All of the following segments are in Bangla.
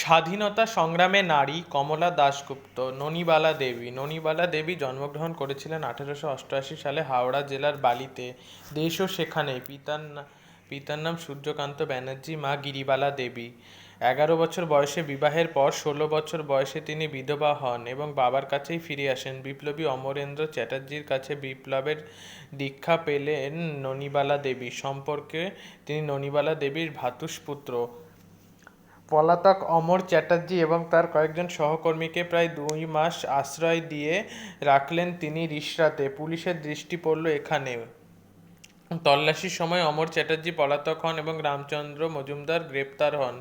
স্বাধীনতা সংগ্রামে নারী কমলা দাশগুপ্ত, ননীবালা দেবী। ননীবালা দেবী জন্মগ্রহণ করেছিলেন আঠেরোশো অষ্টআশি সালে হাওড়া জেলার বালিতে। দেশও সেখানে পিতার পিতার নাম সূর্যকান্ত ব্যানার্জি, মা গিরিবালা দেবী। এগারো বছর বয়সে বিবাহের পর ষোলো বছর বয়সে তিনি বিধবা হন এবং বাবার কাছেই ফিরে আসেন। বিপ্লবী অমরেন্দ্র চ্যাটার্জির কাছে বিপ্লবের দীক্ষা পেলেন ননীবালা দেবী। সম্পর্কে তিনি ননীবালা দেবীর ভ্রাতুষ্পুত্র পলাতক অমর চ্যাটার্জি এবং তার কয়েকজন সহকর্মীকে প্রায় দুই মাস আশ্রয় দিয়ে রাখলেন তিনি রিসরাতে। পুলিশের দৃষ্টি পড়ল এখানে তল্লাশির সময় অমর চ্যাটার্জি পলাতক হন এবং রামচন্দ্র মজুমদার গ্রেপ্তার হন।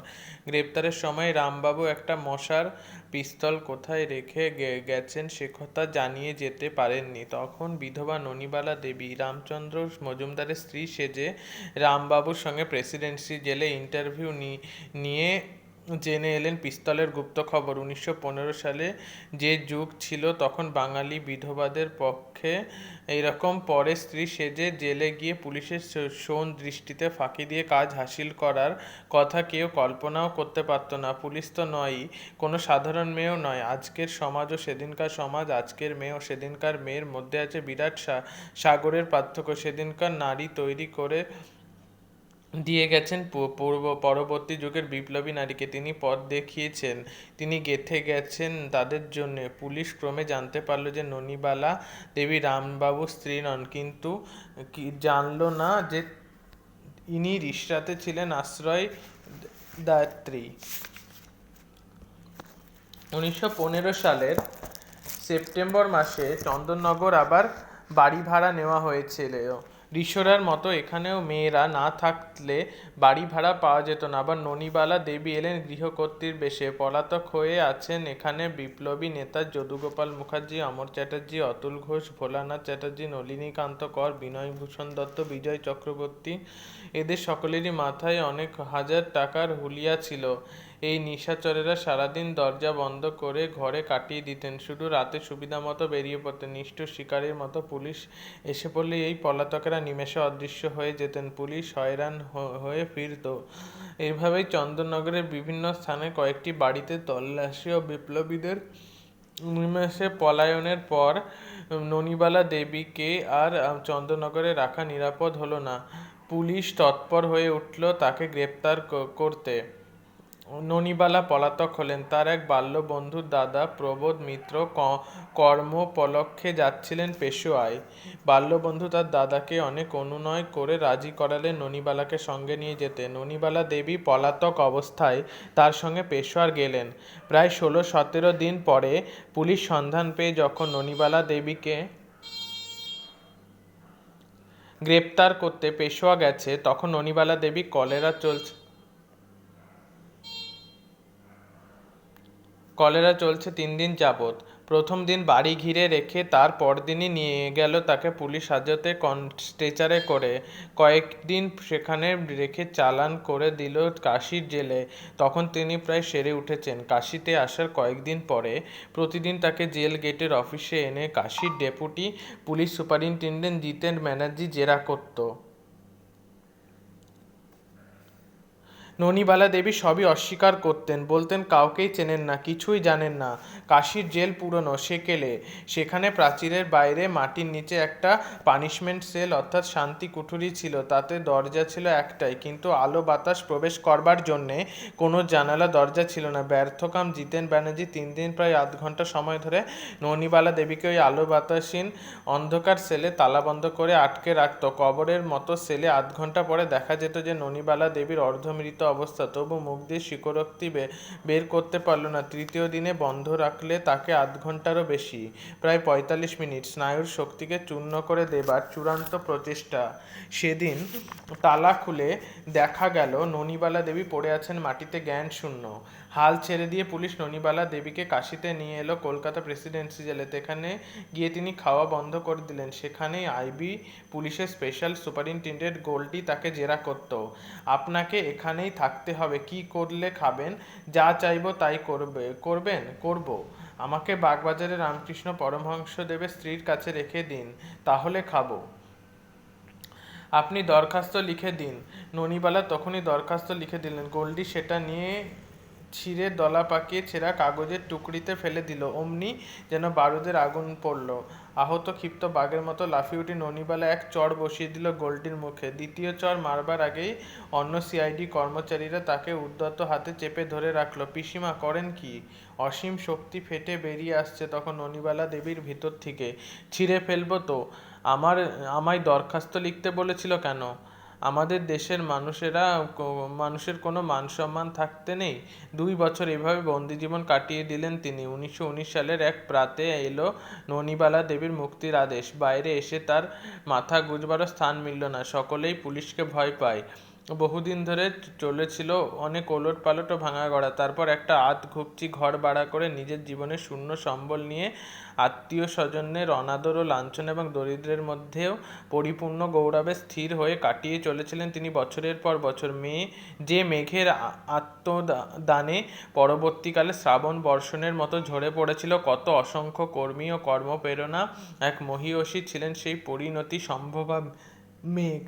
গ্রেপ্তারের সময় রামবাবু একটা মশার পিস্তল কোথায় রেখে গেছেন সে কথা জানিয়ে যেতে পারেননি। তখন বিধবা ননিবালা দেবী, রামচন্দ্র মজুমদারের স্ত্রী সেজে রামবাবুর সঙ্গে প্রেসিডেন্সি জেলে ইন্টারভিউ নিয়ে জেনে এলেন, পিস্তলের গুপ্ত খবর। উনিশশো পনেরো সালে যে যুগ ছিল, তখন বাঙালি বিধবাদের পক্ষে এইরকম পরে স্ত্রী সেজে জেলে গিয়ে পুলিশের স- শোন দৃষ্টিতে ফাঁকি দিয়ে কাজ হাসিল করার কথা কেউ কল্পনাও করতে পারতো না। পুলিশ তো নয়ই, কোনো সাধারণ মেয়েও নয়। আজকের সমাজ ও সেদিনকার সমাজ, আজকের মেয়ে ও সেদিনকার মেয়ের মধ্যে আছে বিরাট সাগরের পার্থক্য। সেদিনকার নারী তৈরি করে দিয়ে গেছেন পূর্ব, পরবর্তী যুগের বিপ্লবী নারীকে। তিনি পথ দেখিয়েছেন, তিনি গেথে গেছেন তাদের জন্য। পুলিশ ক্রমে জানতে পারল যে ননিবালা দেবী রামবাবু স্ত্রী নন, কিন্তু জানলো না যে ইনি রিসরাতে ছিলেন আশ্রয় দাত্রী। উনিশশো পনেরো সালের সেপ্টেম্বর মাসে চন্দননগর আবার বাড়ি ভাড়া নেওয়া হয়েছিল। ঋষরার মতো এখানেও মেয়েরা না থাকলে বাড়ি ভাড়া পাওয়া যেত না। আবার ননিবালা দেবী এলেন গৃহকর্ত্রীর বেশে। পলাতক হয়ে আছেন এখানে বিপ্লবী নেতা যদুগোপাল মুখার্জি, অমর চ্যাটার্জি, অতুল ঘোষ, ভোলানাথ চ্যাটার্জি, নলিনীকান্ত কর, বিনয়ভূষণ দত্ত, বিজয় চক্রবর্তী। এদের সকলেরই মাথায় অনেক হাজার টাকার হুলিয়া ছিল। এই নিশাচরেরা সারাদিন দরজা বন্ধ করে ঘরে কাটিয়ে দিতেন। শুধু রাতে সুবিধা মতো বেরিয়ে পড়তেন। নিষ্ঠুর শিকারীর মতো পুলিশ এসে পড়লে এই পলাতকেরা নিমেষে অদৃশ্য হয়ে যেতেন। পুলিশ হয়রান হয়ে ফিরত। এইভাবেই চন্দননগরের বিভিন্ন স্থানে কয়েকটি বাড়িতে তল্লাশি ও বিপ্লবীদের নিমেষে পলায়নের পর ননিবালা দেবীকে আর চন্দ্রনগরে রাখা নিরাপদ হলো না। পুলিশ তৎপর হয়ে উঠল তাকে গ্রেপ্তার করতে। ননিবালা পলাতক হলেন। তার এক বাল্য বন্ধুর দাদা প্রবোধ মিত্র কর্মোপলক্ষে যাচ্ছিলেন পেশোয়ায়। বাল্যবন্ধু তার দাদাকে অনেক অনুনয় করে রাজি করালেন ননিবালাকে সঙ্গে নিয়ে যেতে। ননিবালা দেবী পলাতক অবস্থায় তার সঙ্গে পেশোয়ার গেলেন। প্রায় ষোলো সতেরো দিন পরে পুলিশ সন্ধান পেয়ে যখন ননিবালা দেবীকে গ্রেপ্তার করতে পেশোয়া গেছে, তখন ননিবালা দেবী কলেরা চলছে কলেরা চলছে তিন দিন যাবৎ। প্রথম দিন বাড়ি ঘিরে রেখে তার পরদিনই নিয়ে গেল তাকে পুলিশ হাজতে স্ট্রেচারে করে। কয়েকদিন সেখানে রেখে চালান করে দিল কাশির জেলে। তখন তিনি প্রায় সেরে উঠেছেন। কাশিতে আসার কয়েকদিন পরে প্রতিদিন তাকে জেল গেটের অফিসে এনে কাশির deputy police superintendent Jiten Banerjee জেরা করতো। ননিবালা দেবী সবই অস্বীকার করতেন, বলতেন, কাউকেই চেনেন না, কিছুই জানেন না। কাশির জেল পুরনো সেকেলে সেখানে প্রাচীরের বাইরে মাটির নিচে একটা পানিশমেন্ট সেল অর্থাৎ শান্তি কুঠুরি ছিল। তাতে দরজা ছিল একটাই, কিন্তু আলো বাতাস প্রবেশ করবার জন্যে কোনো জানালা, দরজা ছিল না। ব্যর্থকাম জিতেন ব্যানার্জি তিন দিন প্রায় আধ ঘণ্টা সময় ধরে ননিবালা দেবীকে ওই আলো বাতাসহীন অন্ধকার সেলে তালাবন্ধ করে আটকে রাখত। কবরের মতো সেলে আধ ঘণ্টা পরে দেখা যেত যে ননিবালা দেবীর অর্ধমৃত অবস্থা। তবু মুখ দিয়ে স্বীকারোক্তি বে- বের করতে পারল না। তৃতীয় দিনে বন্ধ রাখলে তাকে আধ ঘন্টারও বেশি। প্রায় পঁয়তাল্লিশ মিনিট স্নায়ুর শক্তিকে চূর্ণ করে দেবার চূড়ান্ত প্রচেষ্টা। সেদিন তালা খুলে দেখা গেল, ননিবালা দেবী পড়ে আছেন মাটিতে জ্ঞান শূন্য। হাল ছেড়ে দিয়ে পুলিশ ননিবালা দেবীকে কাশিতে নিয়ে এলো কলকাতা প্রেসিডেন্সি জেলে এখানে গিয়ে তিনি খাওয়া বন্ধ করে দিলেন। সেখানেই আইবি পুলিশের স্পেশাল সুপারিনটেন্ডেন্ট গোল্ডি তাকে জেরা করত। আপনাকে এখানেই থাকতে হবে, কি করলে খাবেন, যা চাইব তাই করবে, করবেন, করব। আমাকে বাগবাজারে রামকৃষ্ণ পরমহংস দেবের স্ত্রীর কাছে রেখে দিন, তাহলে খাব। আপনি দরখাস্ত লিখে দিন। ননিবালা তখনই দরখাস্ত লিখে দিলেন, গোল্ডি সেটা নিয়ে ছিঁড়ে দলা পাকিয়ে ছেঁড়া কাগজের টুকরিতে ফেলে দিল, অমনি যেন বারুদের আগুন পড়ল। আহত ক্ষিপ্ত বাঘের মতো লাফিয়ে উঠে ননিবালা এক চড় বসিয়ে দিল গোলটির মুখে। দ্বিতীয় চড় মারবার আগেই অন্য সিআইডি কর্মচারীরা তাকে উদ্যত হাতে চেপে ধরে রাখল। পিসিমা, করেন কি? অসীম শক্তি ফেটে বেরিয়ে আসছে তখন ননিবালা দেবীর ভিতর থেকে। ছিঁড়ে ফেলব তো? আমার, আমায় দরখাস্ত লিখতে বলেছিল কেন? আমাদের দেশের মানুষেরা মানুষের কোনো মান সম্মান থাকতে নেই। দুই বছর এভাবে বন্দি জীবন কাটিয়ে দিলেন তিনি। উনিশশো উনিশ সালের এক প্রাতে এলো ননিবালা দেবীর মুক্তির আদেশ। বাইরে এসে তার মাথা গুজবারও স্থান মিলল না। সকলেই পুলিশকে ভয় পায়। বহুদিন ধরে চলেছিল অনেক ওলট পালট ও ভাঙা গড়া তারপর একটা আধ ঘুপচি ঘর ভাড়া করে নিজের জীবনের শূন্য সম্বল নিয়ে আত্মীয় স্বজনের অনাদর ও লাঞ্ছন এবং দরিদ্রের মধ্যেও পরিপূর্ণ গৌরবে স্থির হয়ে কাটিয়ে চলেছিলেন তিনি বছরের পর বছর। মেয়ে যে মেঘের আত্মদানে পরবর্তীকালে শ্রাবণ বর্ষণের মতো ঝরে পড়েছিল, কত অসংখ্য কর্মী ও কর্মপ্রেরণা এক মহীয়সী ছিলেন সেই পরিণতি সম্ভবা মেঘ।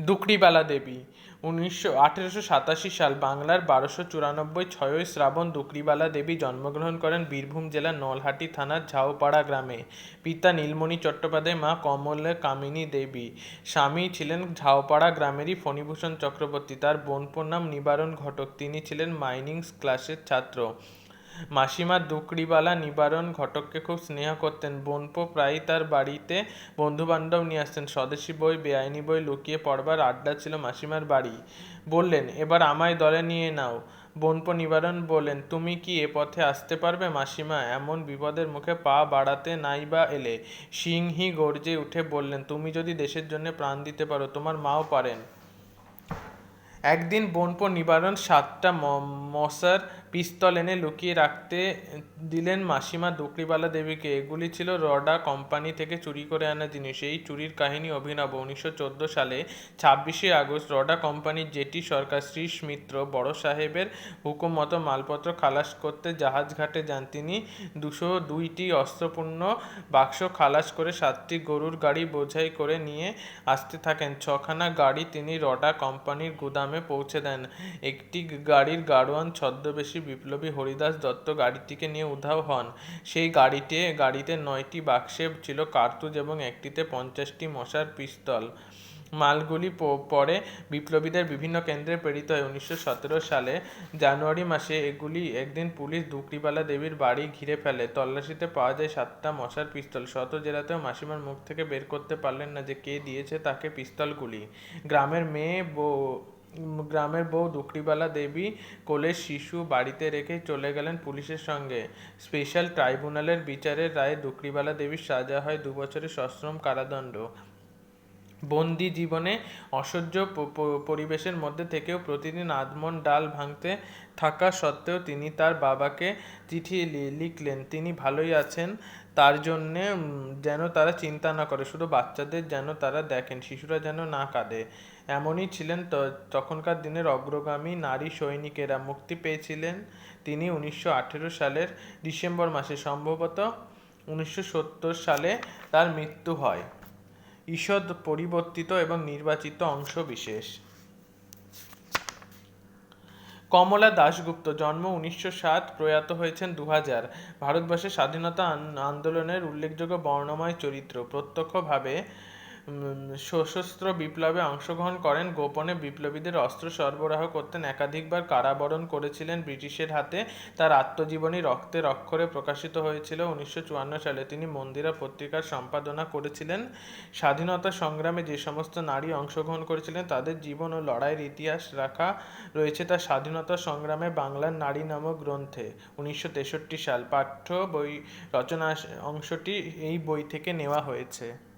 দুকড়িবালা দেবী। উনিশশো, আঠেরোশো সাতাশি সাল বাংলার বারোশো চুরানব্বই ছয়ই শ্রাবণ দুকড়িবালা দেবী জন্মগ্রহণ করেন বীরভূম জেলার নলহাটি থানার ঝাউপাড়া গ্রামে। পিতা নীলমণি চট্টোপাধ্যায়, মা কমলে কামিনী দেবী। স্বামী ছিলেন ঝাউপাড়া গ্রামেরই ফণীভূষণ চক্রবর্তী। তার বোনপোর নাম নিবারণ ঘটক। তিনি ছিলেন মাইনিংস ক্লাসের ছাত্র। মাসিমা দুকড়িবালা নিবারণ ঘটককে খুব স্নেহ করতেন। বোনপো প্রায়ই তার বাড়িতে বন্ধু বান্ধব নিয়ে আসতেন। স্বদেশি বই, বেআইনি বই লুকিয়ে পড়বার আড্ডা ছিল মাসিমার বাড়ি। বললেন, এবার আমায় দলে নিয়ে নাও। বোনপো নিবারণ বললেন, তুমি কি এ পথে আসতে পারবে মাসিমা? এমন বিপদের মুখে পা বাড়াতে নাই বা এলে? সিংহি গর্জে উঠে বললেন, তুমি যদি দেশের জন্য প্রাণ দিতে পারো, তোমার মাও পারেন। একদিন বোনপো নিবারণ সাতটা মশার পিস্তল এনে লুকিয়ে রাখতে দিলেন মাসিমা দুকড়িবালা দেবীকে। এগুলি ছিল রডা কোম্পানি থেকে চুরি করে আনা জিনিস। এই চুরির কাহিনী অভিনব। উনিশশো চোদ্দ সালে ছাব্বিশে আগস্ট রডা কোম্পানির জেটি সরকার শ্রীশ মিত্র বড় সাহেবের হুকুম মতো মালপত্র খালাস করতে জাহাজ ঘাটে যান। তিনি দুশো দুইটি অস্ত্রপূর্ণ বাক্স খালাস করে সাতটি গরুর গাড়ি বোঝাই করে নিয়ে আসতে থাকেন। ছখানা গাড়ি তিনি রডা কোম্পানির গুদামে পৌঁছে দেন। একটি গাড়ির গাড়োয়ান ছদ্মবেশী বিপ্লবী হরিদাস দত্ত গাড়িটিকে নিয়ে উধাও হন। সেই গাড়িতে গাড়িতে নয়টি বাক্সে ছিল কার্তুজ এবং একটিতে পঞ্চাশটি মশার পিস্তল। মালগুলি পরে বিপ্লবীদের বিভিন্ন কেন্দ্রে প্রেরিত হয়। উনিশশো সতেরো সালে জানুয়ারি মাসে এগুলি একদিন পুলিশ দুকরিবালা দেবীর বাড়ি ঘিরে ফেলে। তল্লাশিতে পাওয়া যায় সাতটা মশার পিস্তল। শত জেলাতেও মাসিমার মুখ থেকে বের করতে পারলেন না যে কে দিয়েছে তাকে পিস্তলগুলি। গ্রামের মেয়ে গ্রামের বউ দুকরিবালা দেবী কোলের শিশু বাড়িতে রেখে চলে গেলেন পুলিশের সঙ্গে। স্পেশাল ট্রাইব্যুনালের বিচারের রায়ে দুকরিবালা দেবীর সাজা হয় দু বছরের সশ্রম কারাদণ্ড। বন্দি জীবনে অসহ্য পরিবেশের মধ্যে থেকেও প্রতিদিন আধমন ডাল ভাঙতে থাকা সত্ত্বেও তিনি তার বাবাকে চিঠি লিখলেন, তিনি ভালোই আছেন, তার জন্যে যেন তারা চিন্তা না করে, শুধু বাচ্চাদের যেন তারা দেখেন, শিশুরা যেন না কাঁদে। এমনই ছিলেন তখনকার দিনের অগ্রগামী নারী সৈনিকেরা মুক্তি পেয়েছিলেন তিনি উনিশশো আঠেরো সালের ডিসেম্বর মাসে। সম্ভবত উনিশশো সত্তর সালে তার মৃত্যু হয়। ঈষৎ পরিবর্তিত এবং নির্বাচিত অংশ বিশেষ। কমলা দাশগুপ্ত জন্ম উনিশশো সাত, প্রয়াত হয়েছেন দু হাজার ভারতবর্ষের স্বাধীনতা আন্দোলনের উল্লেখযোগ্য বর্ণময় চরিত্র। প্রত্যক্ষভাবে সশস্ত্র বিপ্লবে অংশগ্রহণ করেন। গোপনে বিপ্লবীদের অস্ত্র সরবরাহ করতেন। একাধিকবার কারাবরণ করেছিলেন ব্রিটিশের হাতে। তার আত্মজীবনী রক্তের অক্ষরে প্রকাশিত হয়েছিল উনিশশো চুয়ান্ন সালে। তিনি মন্দিরা পত্রিকার সম্পাদনা করেছিলেন। স্বাধীনতা সংগ্রামে যে সমস্ত নারী অংশগ্রহণ করেছিলেন, তাদের জীবন ও লড়াইয়ের ইতিহাস রাখা রয়েছে তার স্বাধীনতা সংগ্রামে বাংলার নারী নামক গ্রন্থে। উনিশশো তেষট্টি সাল পাঠ্য বই রচনা অংশটি এই বই থেকে নেওয়া হয়েছে।